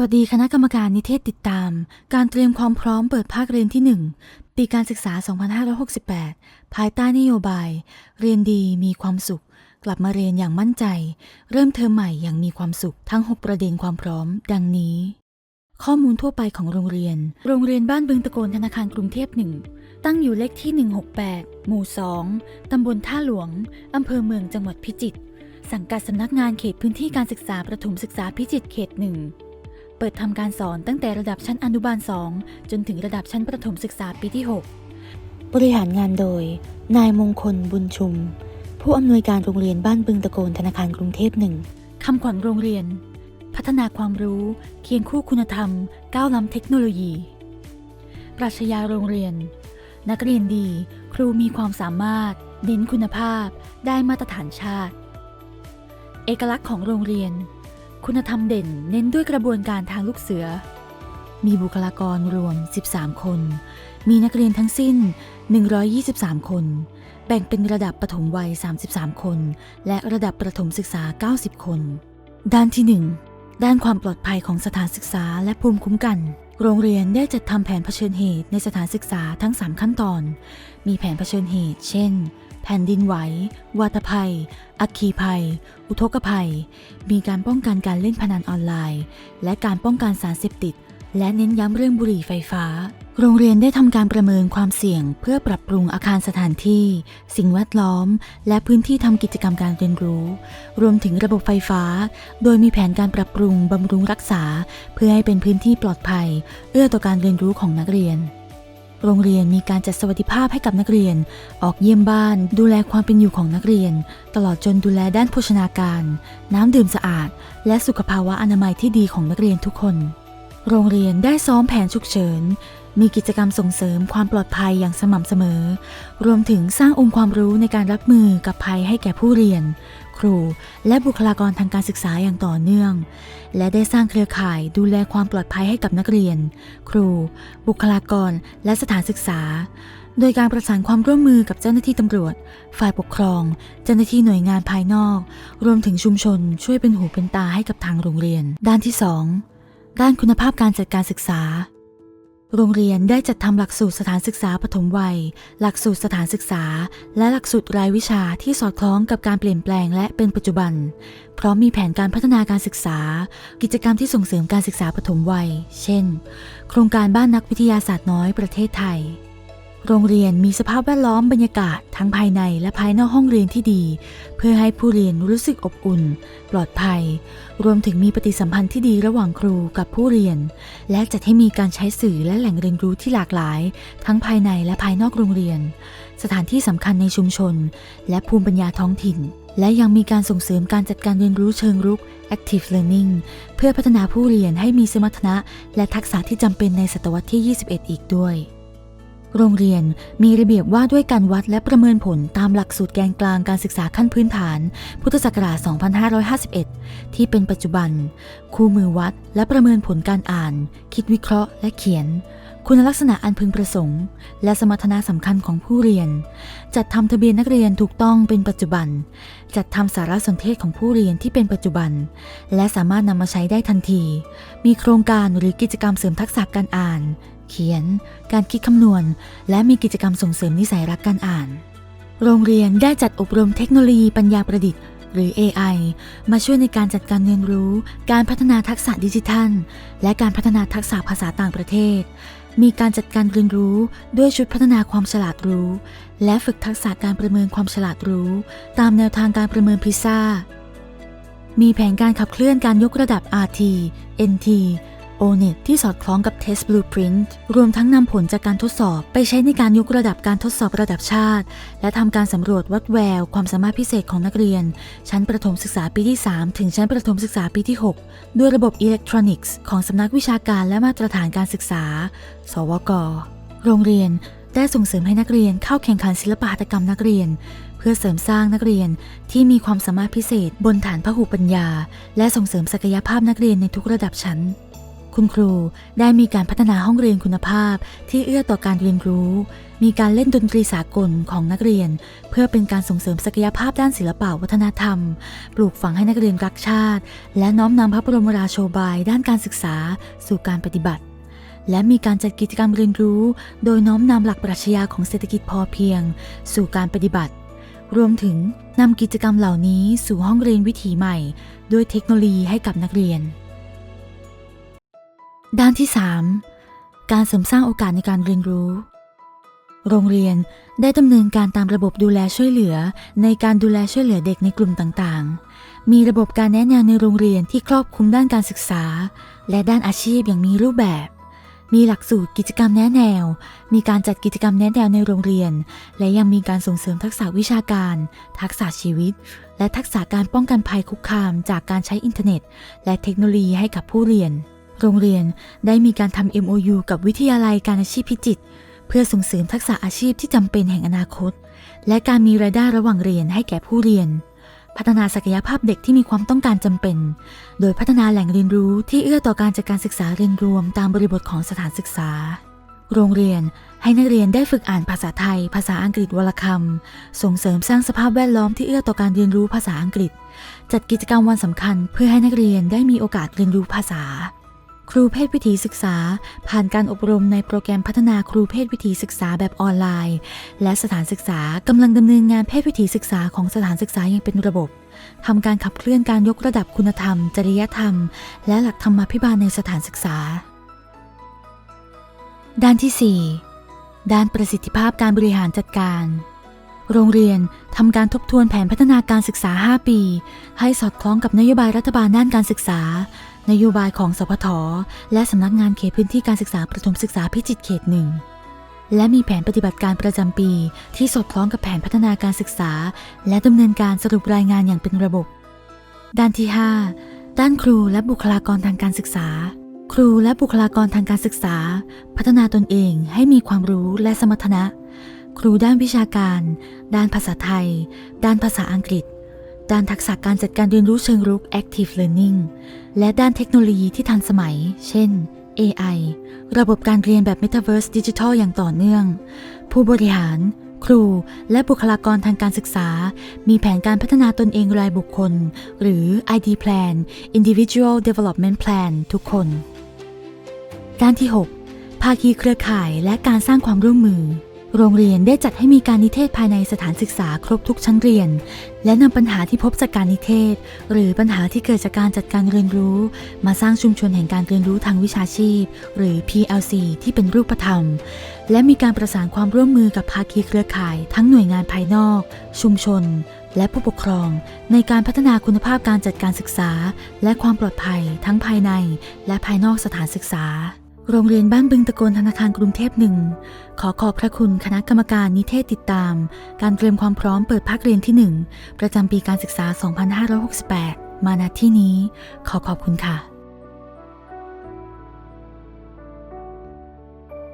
วัสดีคณะกรรมการนิเทศติดตาม การเตรียมความพร้อมเปิดภาคเรียนที่ 1 ปีการศึกษา 2568 ภายใต้นโยบาย เรียนดีมีความสุข กลับมาเรียนอย่างมั่นใจ เริ่มเทอมใหม่อย่างมีความสุข ทั้ง 6 ประเด็นความพร้อม ดังนี้ ข้อมูลทั่วไปของโรงเรียน โรงเรียนบ้านบึงตะโกนธนาคารกรุงเทพหนึ่งตั้งอยู่เลขที่ 168 หมู่ 2 ตำบลท่าหลวง อำเภอเมืองจังหวัดพิจิตรสังกัดสำนักงานเขตพื้นที่การศึกษาประถมศึกษาพิจิตรเขตหนึ่ง เปิดทำการสอนตั้งแต่ระดับชั้นอนุบาล 2 จนถึงระดับชั้นประถมศึกษาปีที่ 6 บริหารงานโดย นายมงคลบุญชุม ผู้อำนวยการโรงเรียนบ้านบึงตะโกนธนาคารกรุงเทพหนึ่งคำขวัญโรงเรียน พัฒนาความรู้เคียงคู่คุณธรรม ก้าวล้ำเทคโนโลยี ปรัชญาโรงเรียน นักเรียนดี ครูมีความสามารถ เน้นคุณภาพ ได้มาตรฐานชาติ เอกลักษณ์ของโรงเรียน คุณธรรมเด่นเน้นด้วยกระบวนการทางลูกเสือ มีบุคลากรรวม 13 คน มีนักเรียนทั้งสิ้น 123 คน แบ่งเป็นระดับปฐมวัย 33 คน และระดับประถมศึกษา 90 คน ด้านที่ 1 ด้านความปลอดภัยของสถานศึกษาและภูมิคุ้มกัน โรงเรียนได้จัดทำแผนเผชิญเหตุในสถานศึกษาทั้ง 3 ขั้นตอน มีแผนเผชิญเหตุ เช่น แผ่นดินไหว วาตภัย อัคคีภัย อุทกภัย มีการป้องกันการเล่นพนันออนไลน์ และการป้องกันสารเสพติด และเน้นย้ำเรื่องบุหรี่ไฟฟ้า โรงเรียนได้ทำการประเมินความเสี่ยง เพื่อปรับปรุงอาคารสถานที่ สิ่งแวดล้อม และพื้นที่ทำกิจกรรมการเรียนรู้ รวมถึงระบบไฟฟ้า โดยมีแผนการปรับปรุงบำรุงรักษา เพื่อให้เป็นพื้นที่ปลอดภัย เอื้อต่อการเรียนรู้ของนักเรียน โรงเรียนมีการจัดสวัสดิภาพให้กับนักเรียน ออกเยี่ยมบ้าน ดูแลความเป็นอยู่ของนักเรียน ตลอดจนดูแลด้านโภชนาการ น้ำดื่มสะอาด และสุขภาวะอนามัยที่ดีของนักเรียนทุกคน โรงเรียนได้ซ้อมแผนฉุกเฉิน มีกิจกรรมส่งเสริมความปลอดภัยอย่างสม่ำเสมอ รวมถึงสร้างองค์ความรู้ในการรับมือกับภัยให้แก่ผู้เรียน ครู และบุคลากรทางการศึกษาอย่างต่อเนื่อง และได้สร้างเครือข่ายดูแลความปลอดภัยให้กับนักเรียน ครู บุคลากร และสถานศึกษา โดยการประสานความร่วมมือกับเจ้าหน้าที่ตำรวจ ฝ่ายปกครอง เจ้าหน้าที่หน่วยงานภายนอก รวมถึงชุมชน ช่วยเป็นหูเป็นตาให้กับทางโรงเรียน ด้านที่ 2 ด้านคุณภาพการจัดการศึกษา โรงเรียนได้จัดทำหลักสูตรสถานศึกษาปฐมวัย หลักสูตรสถานศึกษา และหลักสูตรรายวิชาที่สอดคล้องกับการเปลี่ยนแปลงและเป็นปัจจุบัน พร้อมมีแผนการพัฒนาการศึกษา กิจกรรมที่ส่งเสริมการศึกษาปฐมวัย เช่น โครงการบ้านนักวิทยาศาสตร์น้อยประเทศไทย โรงเรียนมีสภาพแวดล้อมบรรยากาศทั้งภายในและภายนอกห้องเรียนที่ดี เพื่อให้ผู้เรียนรู้สึกอบอุ่น ปลอดภัย รวมถึงมีปฏิสัมพันธ์ที่ดีระหว่างครูกับผู้เรียน และจัดให้มีการใช้สื่อและแหล่งเรียนรู้ที่หลากหลาย ทั้งภายในและภายนอกโรงเรียน สถานที่สำคัญในชุมชน และภูมิปัญญาท้องถิ่น และยังมีการส่งเสริมการจัดการเรียนรู้เชิงรุก active learning เพื่อพัฒนาผู้เรียนให้มีสมรรถนะ และทักษะที่จำเป็นในศตวรรษที่ 21 อีกด้วย โรงเรียนมีระเบียบว่าด้วยการวัดและประเมินผลตามหลักสูตรแกนกลางการศึกษาขั้นพื้นฐาน พุทธศักราช 2551 ที่เป็นปัจจุบัน คู่มือวัดและประเมินผลการอ่าน คิดวิเคราะห์และเขียน คุณลักษณะอันพึงประสงค์ และสมรรถนะสำคัญของผู้เรียน จัดทำทะเบียนนักเรียนถูกต้องเป็นปัจจุบัน จัดทำสารสนเทศของผู้เรียนที่เป็นปัจจุบัน และสามารถนำมาใช้ได้ทันที มีโครงการหรือกิจกรรมเสริมทักษะการอ่าน เขียน การคิดคำนวณ และมีกิจกรรมส่งเสริมนิสัยรักการอ่าน โรงเรียนได้จัดอบรมเทคโนโลยีปัญญาประดิษฐ์ หรือ AI มาช่วยในการจัดการเรียนรู้ การพัฒนาทักษะดิจิทัล และการพัฒนาทักษะภาษาต่างประเทศ มีการจัดการเรียนรู้ด้วยชุดพัฒนาความฉลาดรู้ และฝึกทักษะการประเมินความฉลาดรู้ ตามแนวทางการประเมินพิซซ่ามีแผนการขับเคลื่อนการยกระดับ RT NT ONET ที่สอดคล้องกับ Test Blueprint รวมทั้งนำผลจากการทดสอบไปใช้ในการยกระดับการทดสอบระดับชาติ และทำการสำรวจวัดแวว ความสามารถพิเศษของนักเรียน ชั้นประถมศึกษาปีที่ 3 ถึงชั้นประถมศึกษาปีที่ 6 ด้วยระบบอิเล็กทรอนิกส์ของสำนักวิชาการและมาตรฐานการศึกษา สวก โรงเรียนได้ส่งเสริมให้นักเรียนเข้าแข่งขันศิลปหัตถกรรมนักเรียน เพื่อเสริมสร้างนักเรียนที่มีความสามารถพิเศษ บนฐานพหุปัญญา และส่งเสริมศักยภาพนักเรียนในทุกระดับชั้น คุณครูได้มีการพัฒนาห้องเรียนคุณภาพที่เอื้อต่อการเรียนรู้ มีการเล่นดนตรีสากลของนักเรียน เพื่อเป็นการส่งเสริมศักยภาพด้านศิลปะวัฒนธรรม ปลูกฝังให้นักเรียนรักชาติ และน้อมนำพระบรมราโชบายด้านการศึกษาสู่การปฏิบัติ และมีการจัดกิจกรรมเรียนรู้ โดยน้อมนำหลักปรัชญาของเศรษฐกิจพอเพียง สู่การปฏิบัติรวมถึงนำกิจกรรมเหล่านี้สู่ห้องเรียนวิถีใหม่ ด้วยเทคโนโลยีให้กับนักเรียน ด้านที่ 3 การเสริมสร้างโอกาสในการเรียนรู้ โรงเรียนได้ดำเนินการตามระบบดูแลช่วยเหลือ ในการดูแลช่วยเหลือเด็กในกลุ่มต่างๆ มีระบบการแนะแนวในโรงเรียนที่ครอบคลุมด้านการศึกษา และด้านอาชีพอย่างมีรูปแบบ มีหลักสูตรกิจกรรมแนะแนว มีการจัดกิจกรรมแนะแนวในโรงเรียน และยังมีการส่งเสริมทักษะวิชาการ ทักษะชีวิต และทักษะการป้องกันภัยคุกคาม จากการใช้อินเทอร์เน็ต และเทคโนโลยีให้กับผู้เรียน โรงเรียนได้มีการทำ MOU กับวิทยาลัยการอาชีพพิจิตรเพื่อส่งเสริมทักษะอาชีพที่จำเป็นแห่งอนาคต และการมีรายได้ระหว่างเรียนให้แก่ผู้เรียน พัฒนาศักยภาพเด็กที่มีความต้องการจำเป็น โดยพัฒนาแหล่งเรียนรู้ที่เอื้อต่อการจัดการศึกษาเรียนรวมตามบริบทของสถานศึกษา โรงเรียนให้นักเรียนได้ฝึกอ่านภาษาไทย ภาษาอังกฤษวลคำ ส่งเสริมสร้างสภาพแวดล้อมที่เอื้อต่อการเรียนรู้ภาษาอังกฤษ จัดกิจกรรมวันสำคัญ เพื่อให้นักเรียนได้มีโอกาสเรียนรู้ภาษา ครูเพศวิถีศึกษา ผ่านการอบรมในโปรแกรมพัฒนาครูเพศวิถีศึกษาแบบออนไลน์ และสถานศึกษากำลังดำเนินงานเพศวิถีศึกษาของสถานศึกษาอย่างเป็นระบบทำการขับเคลื่อนการยกระดับคุณธรรม จริยธรรม และหลักธรรมาภิบาลในสถานศึกษา ด้านที่ 4 ด้านประสิทธิภาพการบริหารจัดการโรงเรียนทำการทบทวนแผนพัฒนาการศึกษา 5 ปี ให้สอดคล้องกับนโยบายรัฐบาลด้านการศึกษา นโยบายของสพทและสำนักงานเขตพื้นที่การศึกษาประถมศึกษาพิจิตรเขตหนึ่งและมีแผนปฏิบัติการประจำปี ที่สอดคล้องกับแผนพัฒนาการศึกษา และดำเนินการสรุปรายงานอย่างเป็นระบบ ด้านที่ 5 ด้านครูและบุคลากรทางการศึกษา ครูและบุคลากรทางการศึกษา พัฒนาตนเองให้มีความรู้และสมรรถนะ ครูด้านวิชาการ ด้านภาษาไทย ด้านภาษาอังกฤษ ด้านทักษะการจัดการเรียนรู้เชิงรุก active learning และด้านเทคโนโลยีที่ทันสมัย เช่น AI ระบบการเรียนแบบ Metaverse Digital อย่างต่อเนื่อง ผู้บริหาร ครู และบุคลากรทางการศึกษา มีแผนการพัฒนาตนเองรายบุคคล หรือ ID Plan Individual Development Plan ทุกคน ด้านที่ 6 ภาคีเครือข่ายและการสร้างความร่วมมือ โรงเรียนได้จัดให้มีการนิเทศภายในสถานศึกษาครบทุกชั้นเรียน และนำปัญหาที่พบจากการนิเทศ หรือปัญหาที่เกิดจากการจัดการเรียนรู้ มาสร้างชุมชนแห่งการเรียนรู้ทางวิชาชีพ หรือ PLC ที่เป็นรูปธรรม และมีการประสานความร่วมมือกับภาคีเครือข่าย ทั้งหน่วยงานภายนอก ชุมชน และผู้ปกครอง ในการพัฒนาคุณภาพการจัดการศึกษา และความปลอดภัย ทั้งภายใน และภายนอกสถานศึกษา โรงเรียนบ้านบึงตะโกนธนาคารกรุงเทพหนึ่งขอขอบพระคุณคณะกรรมการนิเทศติดตาม การเตรียมความพร้อมเปิดภาคเรียนที่ 1 ประจำปีการศึกษา 2568 มาณที่นี้ ขอขอบคุณค่ะ